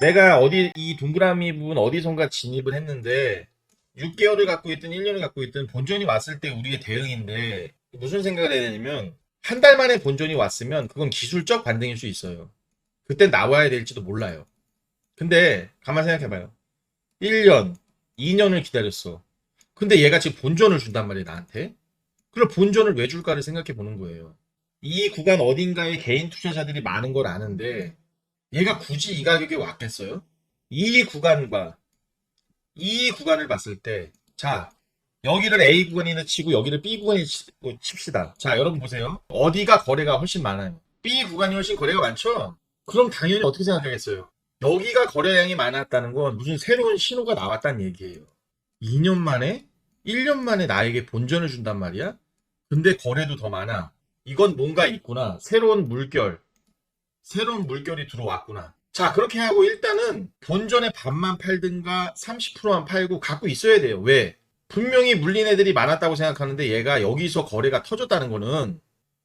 내가 어디 이 동그라미 부분 어디선가 진입을 했는데 6개월을 갖고 있든 1년을 갖고 있든 본전이 왔을 때 우리의 대응인데 무슨 생각을 해야 되냐면 한 달 만에 본전이 왔으면 그건 기술적 반등일 수 있어요. 그때 나와야 될지도 몰라요. 근데 가만 생각해봐요. 1년, 2년을 기다렸어. 근데 얘가 지금 본전을 준단 말이에요, 나한테. 그럼 본전을 왜 줄까를 생각해 보는 거예요. 이 구간 어딘가에 개인 투자자들이 많은 걸 아는데 얘가 굳이 이 가격에 왔겠어요? 이 구간과 이 구간을 봤을 때, 자, 여기를 A 구간이나 치고 여기를 B 구간이 칩시다. 자, 여러분 보세요. 어디가 거래가 훨씬 많아요? B 구간이 훨씬 거래가 많죠? 그럼 당연히 어떻게 생각하겠어요? 여기가 거래량이 많았다는 건 무슨 새로운 신호가 나왔다는 얘기예요. 2년 만에? 1년 만에 나에게 본전을 준단 말이야? 근데 거래도 더 많아. 이건 뭔가 있구나. 새로운 물결. 새로운 물결이 들어왔구나. 자, 그렇게 하고 일단은 본전의 반만 팔든가 30%만 팔고 갖고 있어야 돼요. 왜? 분명히 물린 애들이 많았다고 생각하는데 얘가 여기서 거래가 터졌다는 거는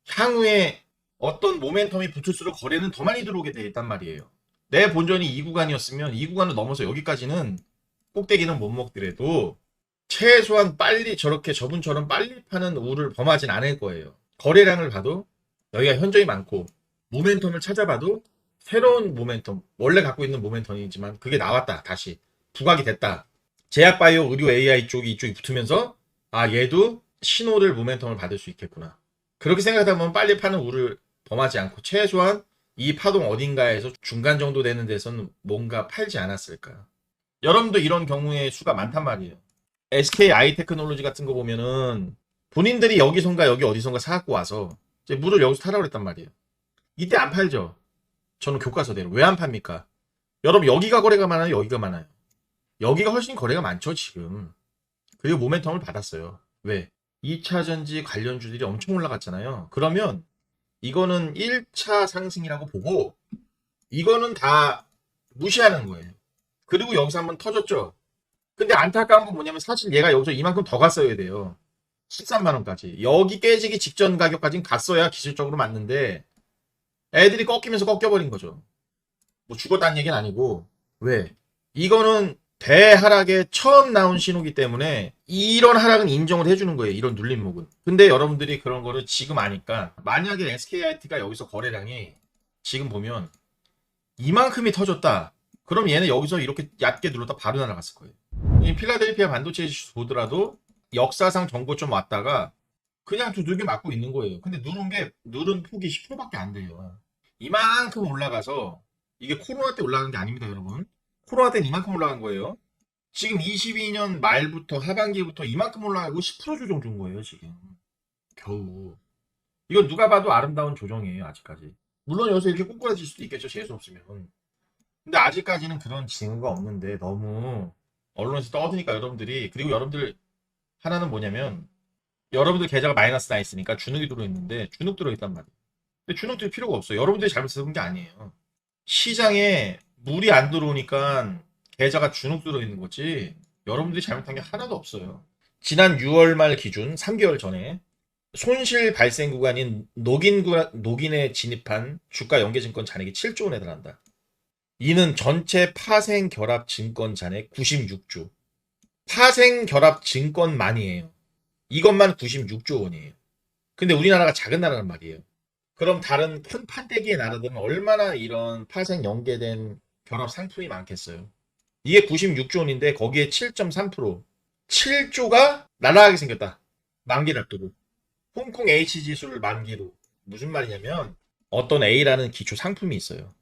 향후에 어떤 모멘텀이 붙을수록 거래는 더 많이 들어오게 돼 있단 말이에요. 내 본전이 이 구간이었으면 이 구간을 넘어서 여기까지는 꼭대기는 못 먹더라도 최소한 빨리 저렇게 저분처럼 빨리 파는 우를 범하진 않을 거예요. 거래량을 봐도 여기가 현저히 많고 모멘텀을 찾아봐도 새로운 모멘텀 원래 갖고 있는 모멘텀이지만 그게 나왔다 다시 부각이 됐다. 제약바이오 의료 AI 쪽이 이쪽이 붙으면서 아 얘도 신호를 모멘텀을 받을 수 있겠구나. 그렇게 생각하다 보면 빨리 파는 우를 범하지 않고 최소한 이 파동 어딘가에서 중간 정도 되는 데서는 뭔가 팔지 않았을까. 여러분도 이런 경우의 수가 많단 말이에요. SK 아이 테크놀로지 같은 거 보면은 본인들이 여기선가 여기 어디선가 사갖고 와서 이제 물을 여기서 타라고 그랬단 말이에요. 이때 안 팔죠. 저는 교과서대로. 왜 안 팝니까? 여러분 여기가 거래가 많아요? 여기가 많아요? 여기가 훨씬 거래가 많죠 지금. 그리고 모멘텀을 받았어요. 왜? 2차 전지 관련주들이 엄청 올라갔잖아요. 그러면 이거는 1차 상승이라고 보고 이거는 다 무시하는 거예요. 그리고 여기서 한번 터졌죠. 근데 안타까운 건 뭐냐면 사실 얘가 여기서 이만큼 더 갔어야 돼요. 13만 원까지. 여기 깨지기 직전 가격까지는 갔어야 기술적으로 맞는데 애들이 꺾이면서 꺾여버린 거죠. 뭐 죽었다는 얘기는 아니고 왜? 이거는 대하락에 처음 나온 신호기 때문에 이런 하락은 인정을 해주는 거예요. 이런 눌림목은. 근데 여러분들이 그런 거를 지금 아니까 만약에 SKIT가 여기서 거래량이 지금 보면 이만큼이 터졌다. 그럼 얘는 여기서 이렇게 얕게 눌렀다 바로 날아갔을 거예요. 이 필라델피아 반도체 지수 보더라도 역사상 정고점 왔다가 그냥 두들겨 맞고 있는 거예요. 근데 누른 게 누른 폭이 10%밖에 안 돼요. 이만큼 올라가서 이게 코로나 때 올라간 게 아닙니다, 여러분. 코로나 때는 이만큼 올라간 거예요. 지금 22년 말부터 하반기부터 이만큼 올라가고 10% 조정 준 거예요, 지금. 겨우. 이건 누가 봐도 아름다운 조정이에요, 아직까지. 물론 여기서 이렇게 꼬꾸라질 수도 있겠죠, 재수 없으면. 근데 아직까지는 그런 징후가 없는데 너무 언론에서 떠드니까 여러분들이 그리고 여러분들 하나는 뭐냐면 여러분들 계좌가 마이너스 나 있으니까 주눅이 들어있는데 주눅 들어있단 말이에요. 근데 주눅 들 필요가 없어요. 여러분들이 잘못 쓰는 게 아니에요. 시장에 물이 안 들어오니까 계좌가 주눅 들어있는 거지 여러분들이 잘못한 게 하나도 없어요. 지난 6월 말 기준 3개월 전에 손실 발생 구간인 녹인 구 녹인에 진입한 주가 연계증권 잔액이 7조 원에 달한다. 이는 전체 파생 결합 증권 잔액 96조. 파생 결합 증권만이에요. 이것만 96조 원이에요. 근데 우리나라가 작은 나라란 말이에요. 그럼 다른 큰 판때기의 나라들은 얼마나 이런 파생 연계된 결합 상품이 많겠어요. 이게 96조 원인데 거기에 7.3% 7조가 날아가게 생겼다. 만기를 앞두고. 홍콩 H 지수를 만기로. 무슨 말이냐면 어떤 A라는 기초 상품이 있어요.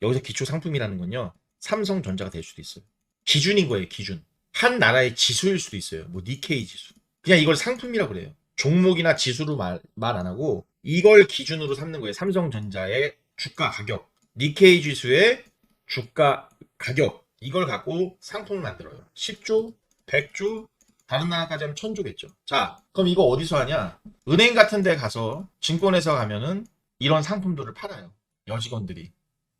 여기서 기초 상품이라는 건요. 삼성전자가 될 수도 있어요. 기준인 거예요, 기준. 한 나라의 지수일 수도 있어요. 뭐 니케이 지수. 그냥 이걸 상품이라고 그래요. 종목이나 지수로 말 안 하고 이걸 기준으로 삼는 거예요. 삼성전자의 주가 가격, 니케이 지수의 주가 가격 이걸 갖고 상품을 만들어요. 10조, 100조, 다른 나라까지 하면 1000조겠죠. 자, 그럼 이거 어디서 하냐? 은행 같은 데 가서 증권회사 가면은 이런 상품들을 팔아요. 여직원들이.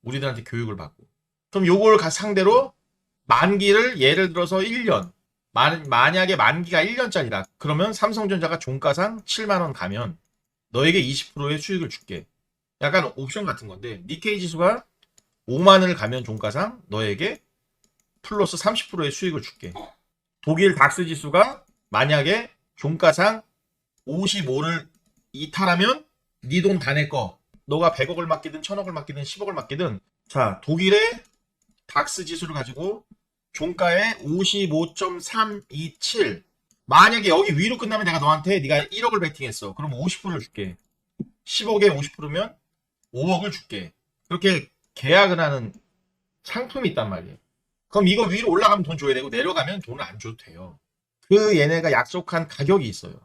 우리들한테 교육을 받고. 그럼 요걸 가- 상대로 만기를 예를 들어서 1년. 만, 만약에 만기가 1년짜리다. 그러면 삼성전자가 종가상 7만원 가면 너에게 20%의 수익을 줄게. 약간 옵션 같은 건데, 니케이 지수가 5만을 가면 종가상 너에게 플러스 30%의 수익을 줄게. 독일 닥스 지수가 만약에 종가상 55를 이탈하면 네 돈 다내 거. 너가 100억을 맡기든 1000억을 맡기든 10억을 맡기든 자 독일의 닥스 지수를 가지고 종가에 55.327 만약에 여기 위로 끝나면 내가 너한테 네가 1억을 베팅했어. 그럼 50%를 줄게. 10억에 50%면 5억을 줄게. 그렇게 계약을 하는 상품이 있단 말이에요. 그럼 이거 위로 올라가면 돈 줘야 되고 내려가면 돈을 안 줘도 돼요. 그 얘네가 약속한 가격이 있어요.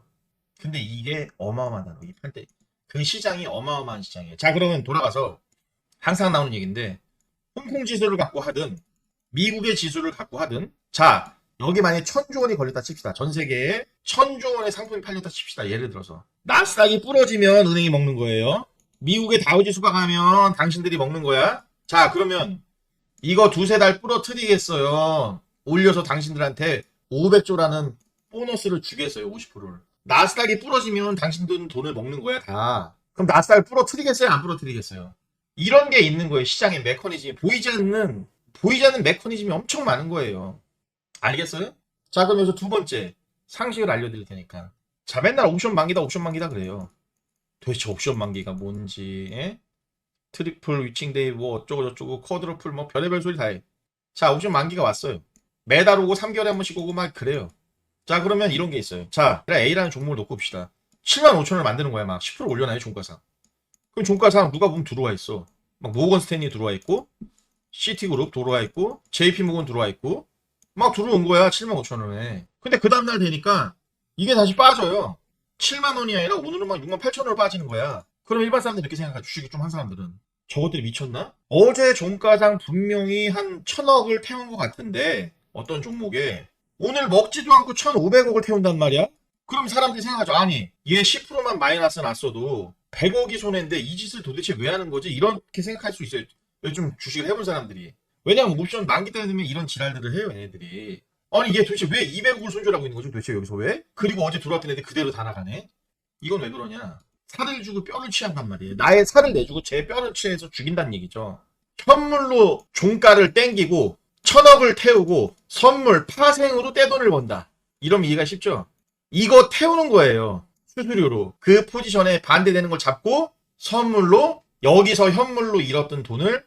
근데 이게 어마어마하다는 거, 이 판때. 그 시장이 어마어마한 시장이에요. 자, 그러면 돌아가서 항상 나오는 얘기인데, 홍콩 지수를 갖고 하든, 미국의 지수를 갖고 하든, 자, 여기 만약에 천조 원이 걸렸다 칩시다. 전 세계에 천조 원의 상품이 팔렸다 칩시다. 예를 들어서. 나스닥이 부러지면 은행이 먹는 거예요. 미국의 다우지수가 가면 당신들이 먹는 거야. 자, 그러면 이거 두세 달 부러뜨리겠어요. 올려서 당신들한테 500조라는 보너스를 주겠어요. 50%를. 나스닥이 부러지면 당신들은 돈을 먹는 거야, 다. 그럼 나스닥을 부러뜨리겠어요? 안 부러뜨리겠어요? 이런 게 있는 거예요. 시장의 메커니즘이. 보이지 않는, 보이지 않는 메커니즘이 엄청 많은 거예요. 알겠어요? 자, 그럼 여기서 두 번째. 상식을 알려드릴 테니까. 자, 맨날 옵션 만기다, 옵션 만기다 그래요. 도대체 옵션 만기가 뭔지, 예? 트리플, 위칭데이, 뭐, 어쩌고저쩌고, 쿼드러플, 뭐, 별의별 소리 다 해. 자, 옵션 만기가 왔어요. 매달 오고 3개월에 한 번씩 오고 막 그래요. 자, 그러면 이런 게 있어요. 자, A라는 종목을 놓고 봅시다. 7만 5천원을 만드는 거야, 막. 10% 올려놔요, 종가상. 그럼 종가상 누가 보면 들어와 있어. 막, 모건 스탠리 들어와 있고, 시티그룹 들어와 있고, JP모건 들어와 있고, 막 들어온 거야, 7만 5천 원에. 근데 그 다음날 되니까, 이게 다시 빠져요. 7만 원이 아니라 오늘은 막 6만 8천 원으로 빠지는 거야. 그럼 일반 사람들이 이렇게 생각하죠. 주식이 좀 한 사람들은. 저것들이 미쳤나? 어제 종가상 분명히 한 천억을 태운 것 같은데 어떤 종목에 오늘 먹지도 않고 1,500억을 태운단 말이야? 그럼 사람들이 생각하죠. 아니 얘 10%만 마이너스 났어도 100억이 손해인데 이 짓을 도대체 왜 하는 거지? 이렇게 생각할 수 있어요. 요즘 주식을 해본 사람들이. 왜냐면 옵션 만기 때 되면 이런 지랄들을 해요 얘네들이. 아니 얘 도대체 왜 200억을 손절하고 있는 거지 도대체 여기서 왜? 그리고 어제 들어왔던 애들 그대로 다 나가네? 이건 왜 그러냐? 살을 주고 뼈를 취한단 말이에요. 나의 살을 내주고 제 뼈를 취해서 죽인다는 얘기죠. 현물로 종가를 땡기고 천억을 태우고 선물 파생으로 떼돈을 번다. 이러면 이해가 쉽죠? 이거 태우는 거예요. 수수료로. 그 포지션에 반대되는 걸 잡고 선물로 여기서 현물로 잃었던 돈을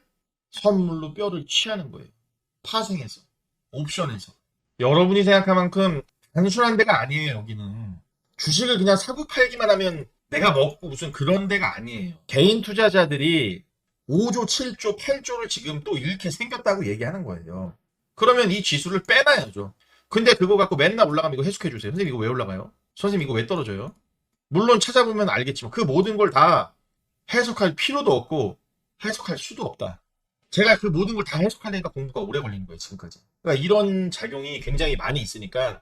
선물로 뼈를 취하는 거예요. 파생해서. 옵션에서. 여러분이 생각한 만큼 단순한 데가 아니에요, 여기는. 주식을 그냥 사고 팔기만 하면 내가 먹고 무슨 그런 데가 아니에요. 개인 투자자들이 5조, 7조, 8조를 지금 또 잃게 생겼다고 얘기하는 거예요. 그러면 이 지수를 빼놔야죠. 근데 그거 갖고 맨날 올라가면 이거 해석해 주세요. 선생님 이거 왜 올라가요? 선생님 이거 왜 떨어져요? 물론 찾아보면 알겠지만 그 모든 걸 다 해석할 필요도 없고 해석할 수도 없다. 제가 그 모든 걸 다 해석하려니까 공부가 오래 걸리는 거예요, 지금까지. 그러니까 이런 작용이 굉장히 많이 있으니까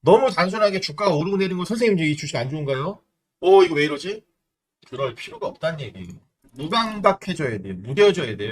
너무 단순하게 주가가 오르고 내리는 거 선생님 이 주식 안 좋은가요? 어 이거 왜 이러지? 그럴 필요가 없다는 얘기예요. 무감각해져야 돼요. 무뎌져야 돼요.